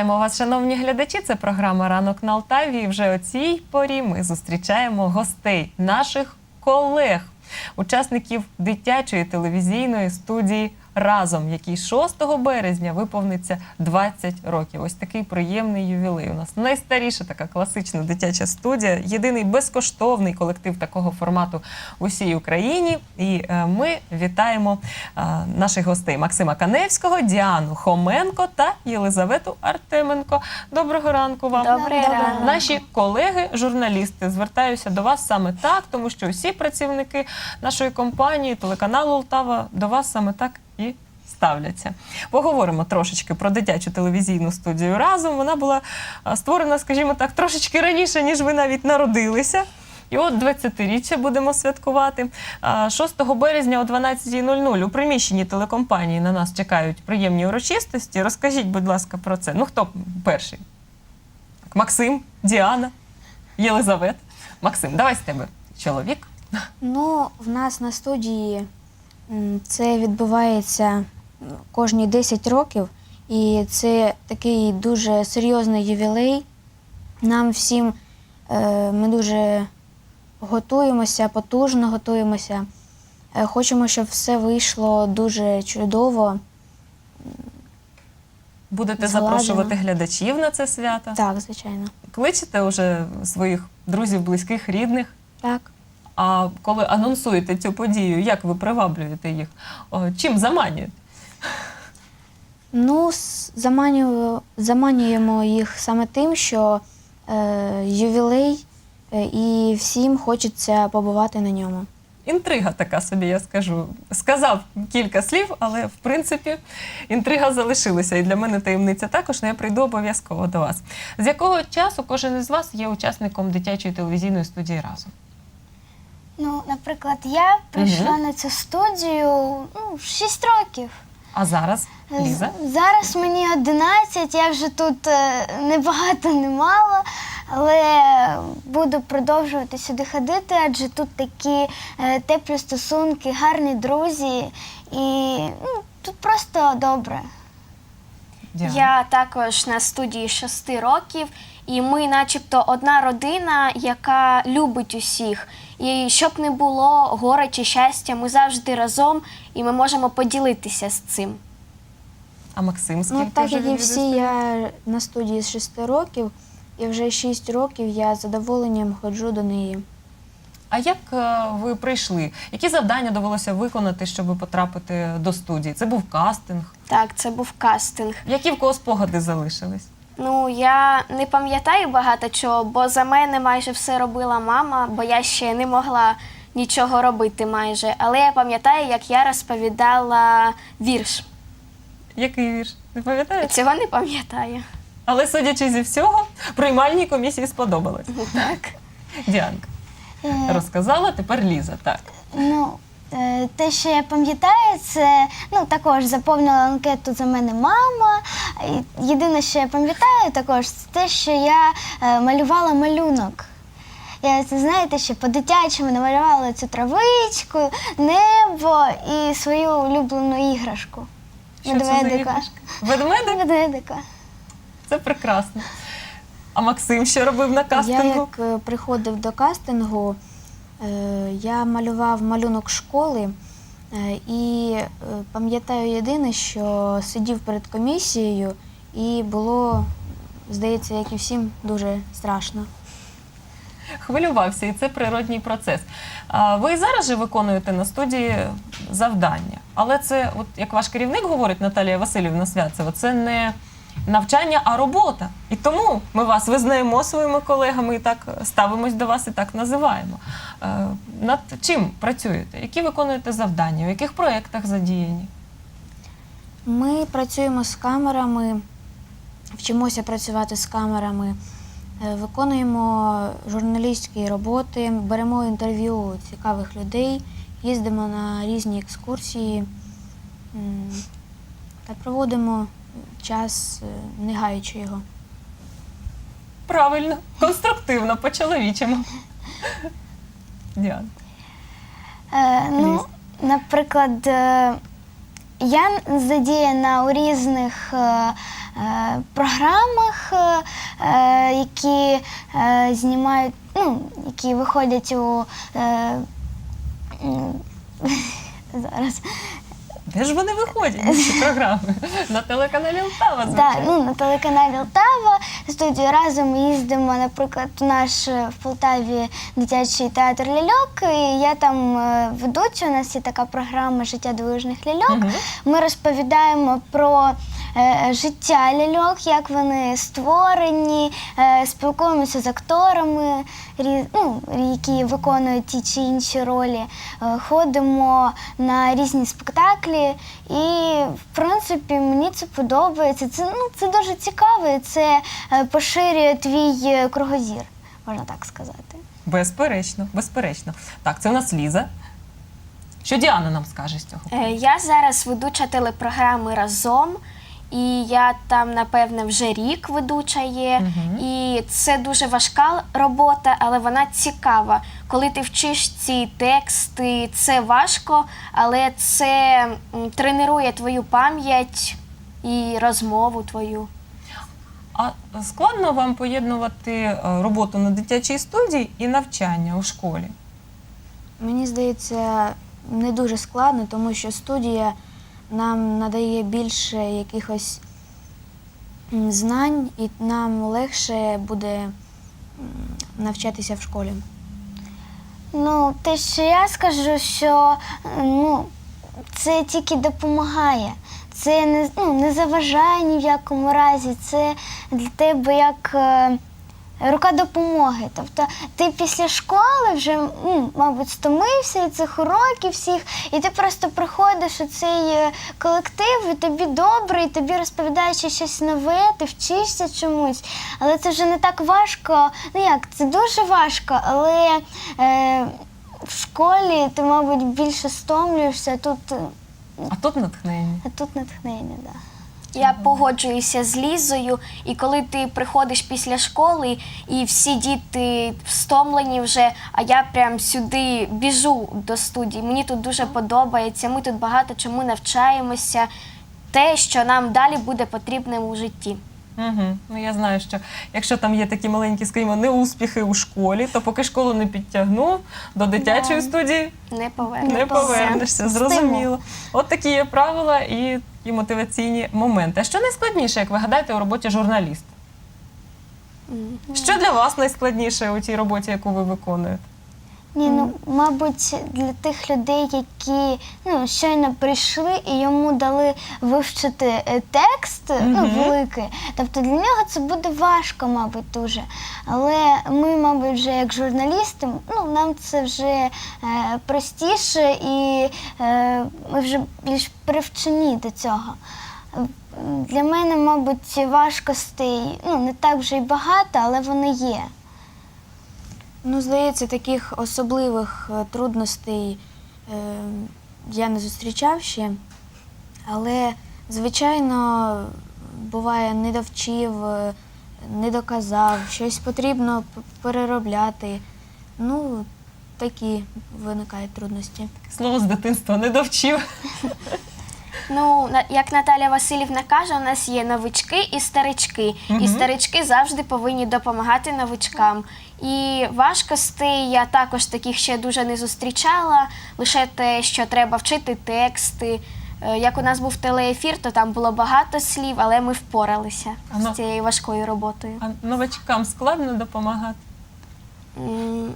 Вітаємо вас, шановні глядачі. Це програма Ранок на Алтаві. І вже о цій порі ми зустрічаємо гостей, наших колег, учасників дитячої телевізійної студії разом, якій 6 березня виповниться 20 років. Ось такий приємний ювілей. У нас найстаріша така класична дитяча студія, єдиний безкоштовний колектив такого формату в усій Україні. І е, ми вітаємо е, наших гостей Максима Каневського, Діану Хоменко та Єлизавету Артеменко. Доброго ранку вам. Добрий Доброго ранок. Наші колеги, журналісти, звертаюся до вас саме так, тому що всі працівники нашої компанії, телеканалу Олтава до вас саме так і ставляться. Поговоримо трошечки про дитячу телевізійну студію разом. Вона була створена, скажімо так, трошечки раніше, ніж ви навіть народилися. І от 20-річчя будемо святкувати. 6 березня о 12.00 у приміщенні телекомпанії на нас чекають приємні урочистості. Розкажіть, будь ласка, про це. Ну, хто перший? Максим, Діана, Єлизавета. Максим, давай з тебе. Чоловік. Ну, в нас на студії це відбувається кожні 10 років, і це такий дуже серйозний ювілей. Нам всім е, ми дуже готуємося, потужно готуємося. Е, Хочемо, щоб все вийшло дуже чудово. Будете Згладено. запрошувати глядачів на це свято. Так, звичайно. Кличете вже своїх друзів, близьких, рідних. Так. А коли анонсуєте цю подію, як ви приваблюєте їх? Чим заманюєте? Ну, заманюємо, заманюємо їх саме тим, що е, ювілей е, і всім хочеться побувати на ньому. Інтрига така собі, я скажу. Сказав кілька слів, але в принципі інтрига залишилася. І для мене таємниця також, але я прийду обов'язково до вас. З якого часу кожен із вас є учасником дитячої телевізійної студії разом? Ну, наприклад, я прийшла на цю студію ну, 6 років. А зараз Ліза? Зараз мені 11, я вже тут е, не багато, не мало, але буду продовжувати сюди ходити, адже тут такі е, теплі стосунки, гарні друзі, і ну, тут просто добре. Діана. Я також на студії 6 років, і ми, начебто, одна родина, яка любить усіх. І щоб не було горе чи щастя, ми завжди разом і ми можемо поділитися з цим. А Максим скільки Ну, так вже як і всі, я на студії з 6 років, і вже 6 років я з задоволенням ходжу до неї. А як е, ви прийшли? Які завдання довелося виконати, щоб потрапити до студії? Це був кастинг. Так, це був кастинг. Які в кого спогади залишились? Ну, я не пам'ятаю багато чого, бо за мене майже все робила мама, бо я ще не могла нічого робити майже. Але я пам'ятаю, як я розповідала вірш. Який вірш? Не пам'ятаєш? Цього не пам'ятаю. Але судячи зі всього, приймальній комісії сподобалось. Так. Діанка розказала, тепер Ліза. Так. Ну, е, те, що я пам'ятаю, це ну, також заповнила анкету за мене мама. Єдине, що я пам'ятаю, також це те, що я е, малювала малюнок. Я це знаєте, ще по-дитячому намалювала цю травичку, небо і свою улюблену іграшку. Що це за Медведика. іграшка? Ведмедик? Медведика. Це прекрасно. А Максим що робив на Я кастингу? як е, приходив до кастингу, е, я малював малюнок школи е, і пам'ятаю єдине, що сидів перед комісією і було, здається, як і всім, дуже страшно. Хвилювався, і це природній процес. Ви і зараз же виконуєте на студії завдання. Але це, от як ваш керівник говорить Наталія Васильівна Святцева, це не навчання, а робота. І тому ми вас визнаємо своїми колегами і так ставимось до вас і так називаємо. Е, Над чим працюєте? Які виконуєте завдання? У яких проєктах задіяні? Ми працюємо з камерами, вчимося працювати з камерами, е, виконуємо журналістські роботи, беремо інтерв'ю цікавих людей, їздимо на різні екскурсії та проводимо час, е, не гаючи його. Правильно, конструктивно, по-чоловічому. Діана. Е, ну, наприклад, е, я задіяна у різних е, е, програмах, е, е, які е, знімають, ну, які виходять у е, м, зараз. Де ж вони виходять, ці програми? На телеканалі Лтава, звичайно. ну, на телеканалі Лтава студію разом їздимо, наприклад, у наш е, в Полтаві дитячий театр ляльок. І я там е, ведуча, у нас є така програма Життя дивовижних ляльок. Мгм. Ми розповідаємо про життя ляльок, як вони створені, е, спілкуємося з акторами, ну, які виконують ті чи інші ролі. Е, ходимо на різні спектаклі. І, в принципі, мені це подобається. Це, ну, це дуже цікаво, і це е, поширює твій е, кругозір, можна так сказати. Безперечно, безперечно. Так, це у нас Ліза. Що Діана нам скаже з цього? Е, Я зараз ведуча телепрограми разом, і я там, напевне, вже рік ведуча є. Мгм. І це дуже важка робота, але вона цікава. Коли ти вчиш ці тексти, це важко, але це тренує твою пам'ять і розмову твою. А складно вам поєднувати е, роботу на дитячій студії і навчання у школі? Мені здається, не дуже складно, тому що студія нам надає більше якихось знань, і нам легше буде навчатися в школі. Ну, те, що я скажу, що ну, це тільки допомагає. Це не, ну, не заважає ні в якому разі. Це для тебе як е, рука допомоги. Тобто ти після школи вже, ну, мабуть, стомився від цих уроків всіх, і ти просто приходиш у цей е, колектив, і тобі добре, і тобі розповідають щось нове, ти вчишся чомусь. Але це вже не так важко. Ну як, це дуже важко, але. Е, в школі ти, мабуть, більше стомлюєшся, а тут, е, А тут натхнення. а тут натхнення, так. Да. Я погоджуюся з Лізою, і коли ти приходиш після школи, і всі діти встомлені вже, а я прям сюди біжу до студії. Мені тут дуже подобається. Ми тут багато чому навчаємося. Те, що нам далі буде потрібним у житті. Угу. Ну я знаю, що якщо там є такі маленькі, скажімо, неуспіхи у школі, то поки школу не підтягнув, до дитячої студії Не повернемося. не повернешся. Зрозуміло. От такі є правила і, і мотиваційні моменти. А що найскладніше, як ви гадаєте, у роботі журналіста? Що для вас найскладніше у тій роботі, яку ви виконуєте? Ні, ну мабуть, для тих людей, які ну, щойно прийшли і йому дали вивчити е, текст ну, Мгм. великий. Тобто для нього це буде важко, мабуть, дуже. Але ми, мабуть, вже як журналісти, ну нам це вже е, простіше і е, ми вже більш привчені до цього. Е, Для мене, мабуть, важкостей ну, не так вже й багато, але вони є. Ну, здається, таких особливих е, трудностей е, я не зустрічав ще. Але, звичайно, буває, не довчив, е, не доказав, щось потрібно переробляти. Ну, такі виникають трудності. Слово з дитинства не довчив. Ну, на- як Наталя Васильівна каже, у нас є новички і старички. І старички завжди повинні допомагати новичкам. І важкостей я також таких ще дуже не зустрічала. Лише те, що треба вчити тексти. Е, Як у нас був телеефір, то там було багато слів, але ми впоралися А ну- з цією важкою роботою. А новачкам складно допомагати? М,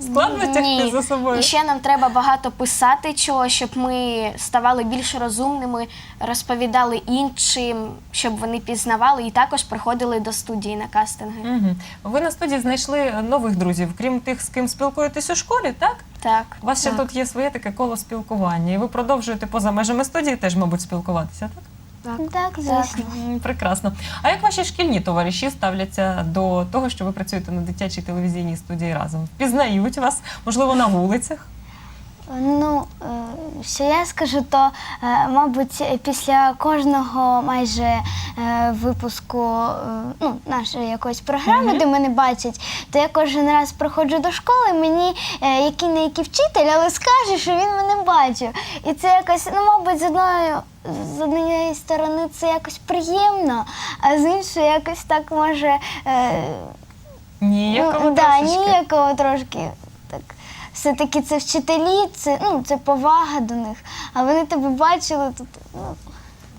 Складно тягти Ні. за собою? І ще нам треба багато писати чого, щоб ми ставали більш розумними, розповідали іншим, щоб вони пізнавали і також приходили до студії на кастинги. Угу. Ви на студії знайшли нових друзів, крім тих, з ким спілкуєтесь у школі, так? Так. У вас ще Так. тут є своє таке коло спілкування, і ви продовжуєте поза межами студії теж, мабуть, спілкуватися, так? Так. Так, звісно. М, Прекрасно. А як ваші шкільні товариші ставляться до того, що ви працюєте на дитячій телевізійній студії разом? Впізнають вас, можливо, на вулицях? Ну, е, що я скажу, то, е, мабуть, після кожного майже е, випуску ну, нашої якоїсь програми, де мене бачать, то я кожен раз приходжу до школи, мені який не який вчитель, але скаже, що він мене бачив. І це якось, ну, мабуть, з одної. З однієї сторони це якось приємно, а з іншої якось так може е, Ніякого ну, да, трошечки. ніякого трошки. Так. Все-таки це вчителі, це, ну, це повага до них. А вони тебе бачили, тут ну,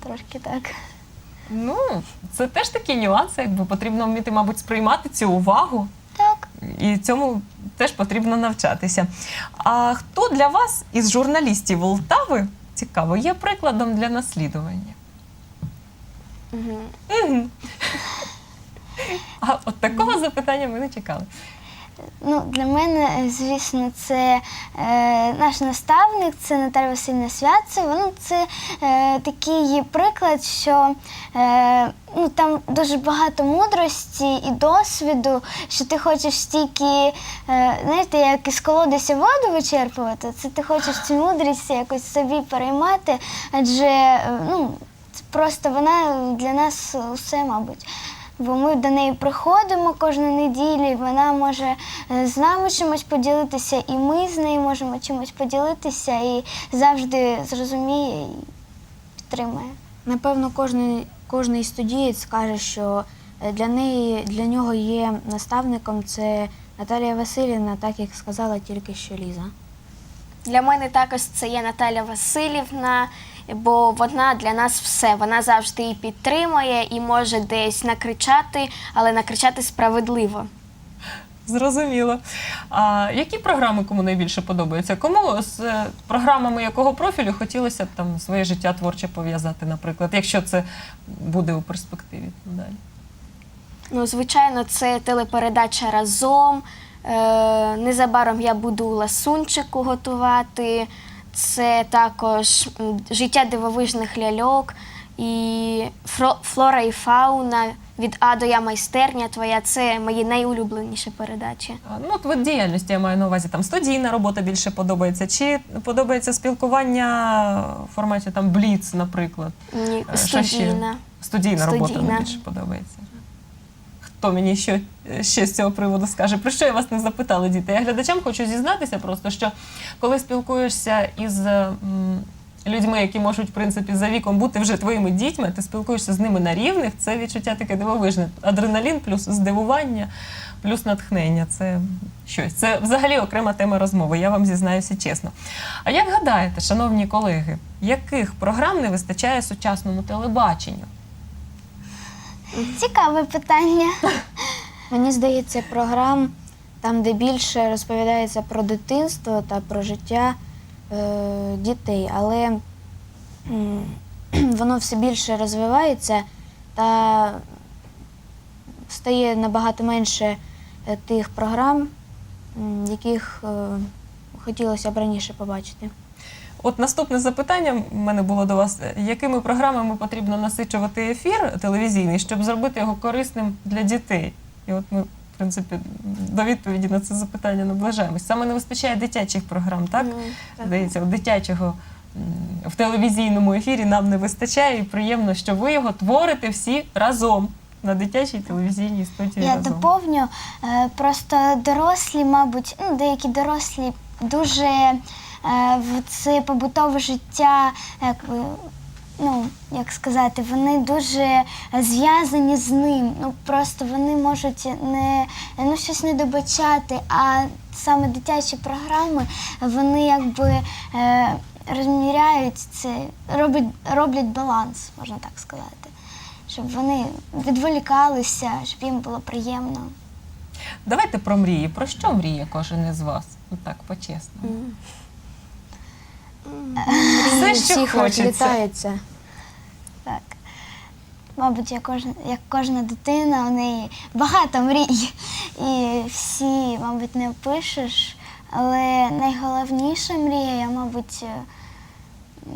трошки так. Ну, це теж такі нюанси, якби потрібно вміти, мабуть, сприймати цю увагу. Так. І цьому теж потрібно навчатися. А хто для вас із журналістів Волтави цікаво, є прикладом для наслідування? Мгм. Мгм. А от такого запитання ми не чекали. Ну, для мене, е, звісно, це е, наш наставник, це Наталя Васильівна Святцева. Ну, це е, такий приклад, що е, ну, там дуже багато мудрості і досвіду, що ти хочеш стільки, е, знаєте, як із колодязя воду вичерпувати, це ти хочеш цю мудрість якось собі переймати, адже е, ну, просто вона для нас усе, мабуть. Бо ми до неї приходимо кожну неділю, і вона може е, з нами чимось поділитися, і ми з нею можемо чимось поділитися, і завжди зрозуміє і підтримує. Напевно, кожний, кожний студієць скаже, що е, для неї для нього є наставником це Наталія Васильівна, так як сказала тільки що Ліза. Для мене також це є Наталя Васильівна, бо вона для нас все. Вона завжди і підтримує, і може десь накричати, але накричати справедливо. Зрозуміло. А які програми кому найбільше подобаються? Кому з е, програмами якого профілю хотілося б там своє життя творче пов'язати, наприклад, якщо це буде у перспективі далі? Ну, звичайно, це телепередача разом. Е, незабаром я буду ласунчику готувати. Це також життя дивовижних ляльок і флора і фауна від А до Я майстерня твоя. Це мої найулюбленіші передачі. Ну, от вид діяльності я маю на увазі, там студійна робота більше подобається, чи подобається спілкування в форматі там Бліц, наприклад? Ні, Е, ще? студійна. Студійна, робота мені більше подобається. Хто мені ще, ще з цього приводу скаже? Про що я вас не запитала, діти? Я глядачам хочу зізнатися просто, що коли спілкуєшся із людьми, які можуть, в принципі, за віком бути вже твоїми дітьми, ти спілкуєшся з ними на рівних, це відчуття таке дивовижне. Адреналін плюс здивування, плюс натхнення. Це щось. Це взагалі окрема тема розмови, я вам зізнаюся чесно. А як гадаєте, шановні колеги, яких програм не вистачає сучасному телебаченню? Цікаве питання. Мені здається, програм там, де більше розповідається про дитинство та про життя е, дітей, але м, воно все більше розвивається та стає набагато менше е, тих програм, яких е, хотілося б раніше побачити. От наступне запитання в мене було до вас: якими програмами потрібно насичувати ефір телевізійний, щоб зробити його корисним для дітей? І от ми, в принципі, до відповіді на це запитання наближаємось. Саме не вистачає дитячих програм, так? Ну, Здається, от дитячого в телевізійному ефірі нам не вистачає, і приємно, що ви його творите всі разом на дитячій телевізійній студії. Я разом. доповню. е, Просто дорослі, мабуть, ну, деякі дорослі дуже в це побутове життя, як, би, ну, як сказати, вони дуже зв'язані з ним. Ну, просто вони можуть не, ну, щось не добачати, а саме дитячі програми, вони якби. Е, Розміряють це, роблять, роблять баланс, можна так сказати, щоб вони відволікалися, щоб їм було приємно. Давайте про мрії. Про що мріє кожен із вас? Ну так, по-чесному. м. Все, що всіх хочеться. Так. Мабуть, як кожна, як кожна дитина, у неї багато мрій. І всі, мабуть, не опишеш. Але найголовніша мрія, я, мабуть, е, м,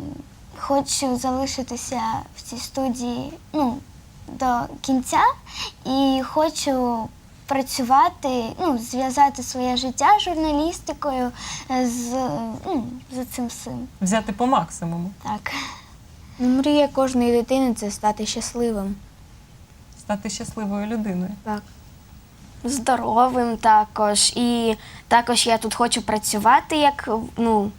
хочу залишитися в цій студії ну, до кінця і хочу працювати, ну, зв'язати своє життя з журналістикою е, з, е, ну, з цим всім. Взяти по максимуму, Так. Ну, мрія кожної дитини це стати щасливим. стати щасливою людиною. Так. здоровим також. І також я тут хочу працювати, як ну,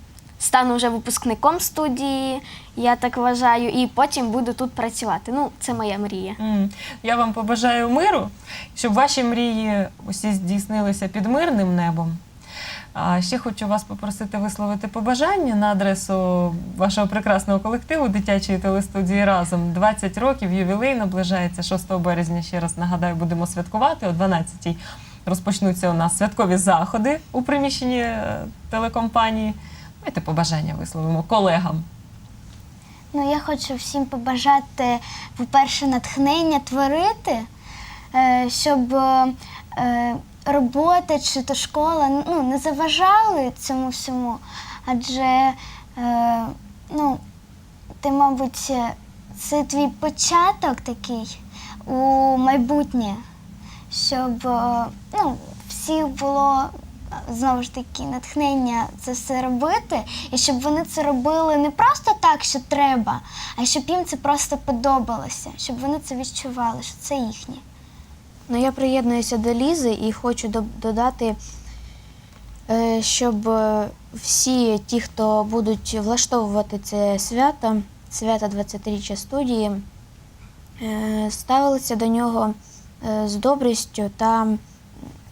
стану вже випускником студії, я так вважаю, і потім буду тут працювати. Ну, це моя мрія. М. Я вам побажаю миру, щоб ваші мрії усі здійснилися під мирним небом. А ще хочу вас попросити висловити побажання на адресу вашого прекрасного колективу дитячої телестудії разом. 20 років ювілей наближається 6 березня. Ще раз нагадаю, будемо святкувати о 12-й. Розпочнуться у нас святкові заходи у приміщенні е, телекомпанії. Давайте побажання висловимо колегам. Ну, я хочу всім побажати, по-перше, натхнення творити, е, щоб е, робота чи то школа ну, не заважали цьому всьому. Адже е, ну, ти, мабуть, це твій початок такий у майбутнє, щоб е, ну, всіх було е, знову ж таки натхнення це все робити, і щоб вони це робили не просто так, що треба, а щоб їм це просто подобалося, щоб вони це відчували, що це їхнє. Ну, я приєднуюся до Лізи і хочу додати, е, щоб е, всі ті, хто будуть влаштовувати це свято, свято 20-річчя студії, е, ставилися до нього з добрістю та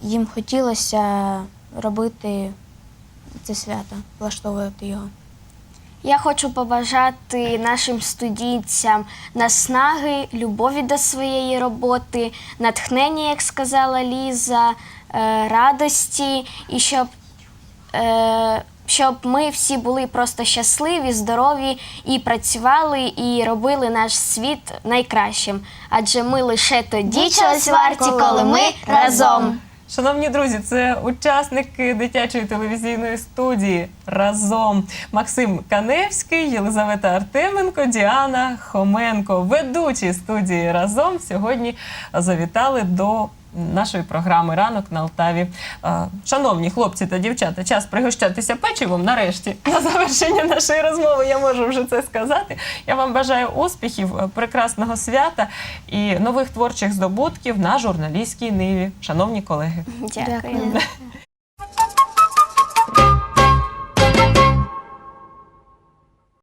їм хотілося робити це свято, влаштовувати його. Я хочу побажати нашим студійцям наснаги, любові до своєї роботи, натхнення, як сказала Ліза, е, радості, і щоб, е, щоб ми всі були просто щасливі, здорові і працювали, і робили наш світ найкращим. Адже ми лише тоді чогось варті, коли ми разом. Шановні друзі, це учасники дитячої телевізійної студії разом. Максим Каневський, Єлизавета Артеменко, Діана Хоменко. Ведучі студії разом сьогодні завітали до нашої програми Ранок на Алтаві. Шановні хлопці та дівчата, час пригощатися печивом нарешті. На завершення нашої розмови я можу вже це сказати. Я вам бажаю успіхів, е, прекрасного свята і нових творчих здобутків на журналістській ниві. Шановні колеги. Дякую.